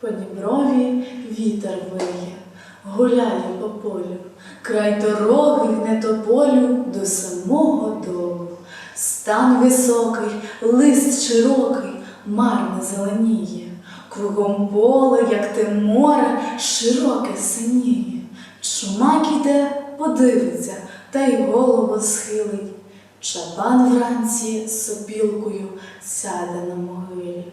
По діброві вітер виє, гуляє по полю, край дороги не тополю до самого долу. Стан високий, лист широкий, марно зеленіє, кругом поле, як те море, широке синіє. Чумак іде, подивиться, та й голову схилить. Чабан вранці сопілкою сяде на могилі.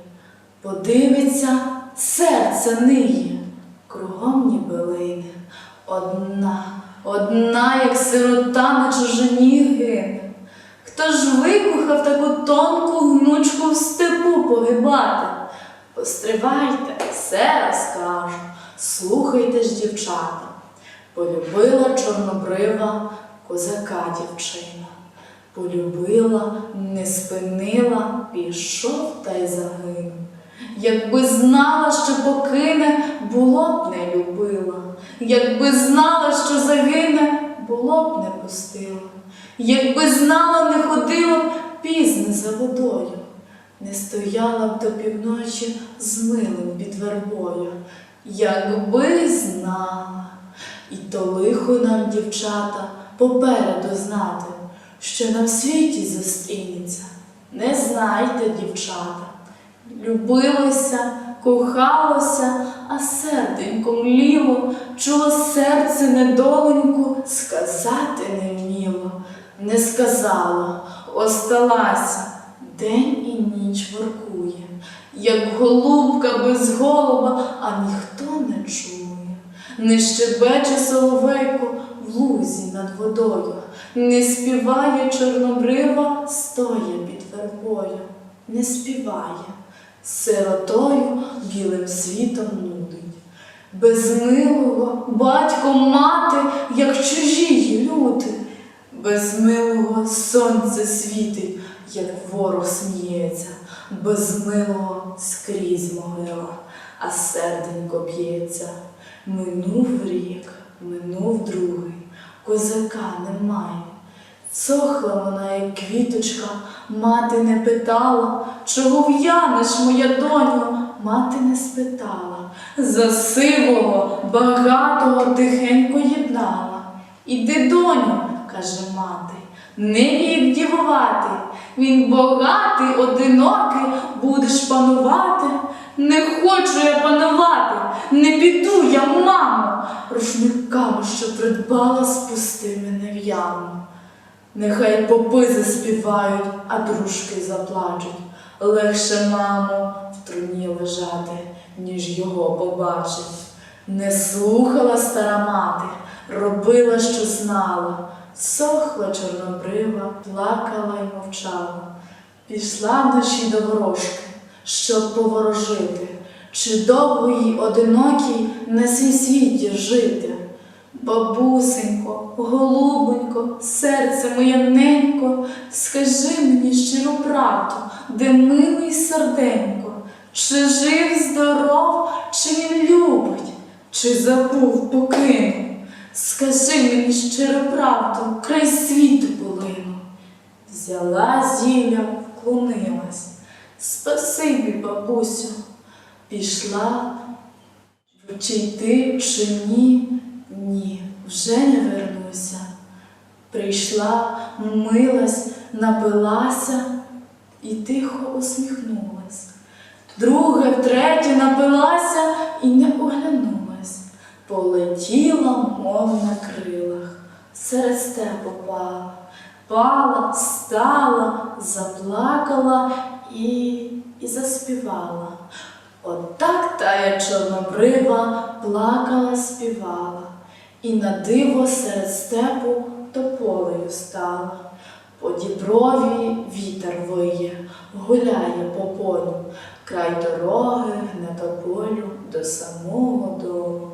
Подивиться, серце ниє, кругом ніби лине. Одна, одна, як сирота на чужині гине. Хто ж викохав таку тонку гнучку в степу погибати? Постривайте, все розкажу, слухайте ж, дівчата. Полюбила чорнобрива козака дівчина. Полюбила, не спинила, пішов та й загинув. Якби знала, що покине, було б не любила. Якби знала, що загине, було б не пустила. Якби знала, не ходила б пізно за водою, не стояла б до півночі з милим під вербою. Якби знала, і то лихо нам, дівчата, попереду знати, що на світі зустрінеться. Не знайте, дівчата. Любилося, кохалося, а серденько мліло, чого серце недоленьку сказати не вміло. Не сказала, осталася, день і ніч воркує, як голубка без голуба, а ніхто не чує. Не щебече соловейко в лузі над водою, не співає чорнобрива, стоя під вербою, не співає, сиротою білим світом нудить. Без милого батько мати, як чужі люди, без милого сонце світить, як ворог сміється, без милого скрізь могила, а серденько б'ється. Минув рік, минув другий, козака немає. Цохла вона, як квіточка, мати не питала, чого в'янеш, моя донько, мати не спитала. За сивого, багатого тихенько єднала. Іди, доню, каже мати, не вік дівувати. Він богатий, одинокий, будеш панувати. Не хочу я панувати, не піду я, мамо, рушниками, що придбала, спусти мене в яму. Нехай попи заспівають, а дружки заплачуть. Легше, мамо, в труні лежати, ніж його побачить. Не слухала стара мати, робила, що знала, сохла чорнобрива, плакала й мовчала. Пішла вночі до ворожки, щоб поворожити, чи довго їй одинокій на сім світі жити. Бабусенько, голубонько, серце моє ненько, скажи мені щиру правду, де милий серденько, чи жив здоров, чи він любить, чи забув покинув. Скажи мені щиру правду, край світу полину. Взяла зілля, вклонилась. Спасибі, бабусю, пішла, чи йти, чи ні, ні, вже не вернуся. Прийшла, милась, напилася і тихо усміхнулась. Друге, втретє напилася і не оглянулась. Полетіла, мов на крилах, серед степу пала, пала, стала, заплакала і, і заспівала. Отак тая чорнобрива плакала, співала, і на диво серед степу тополею стала. По діброві вітер виє, гуляє по полю, край дороги гне тополю до самого долу.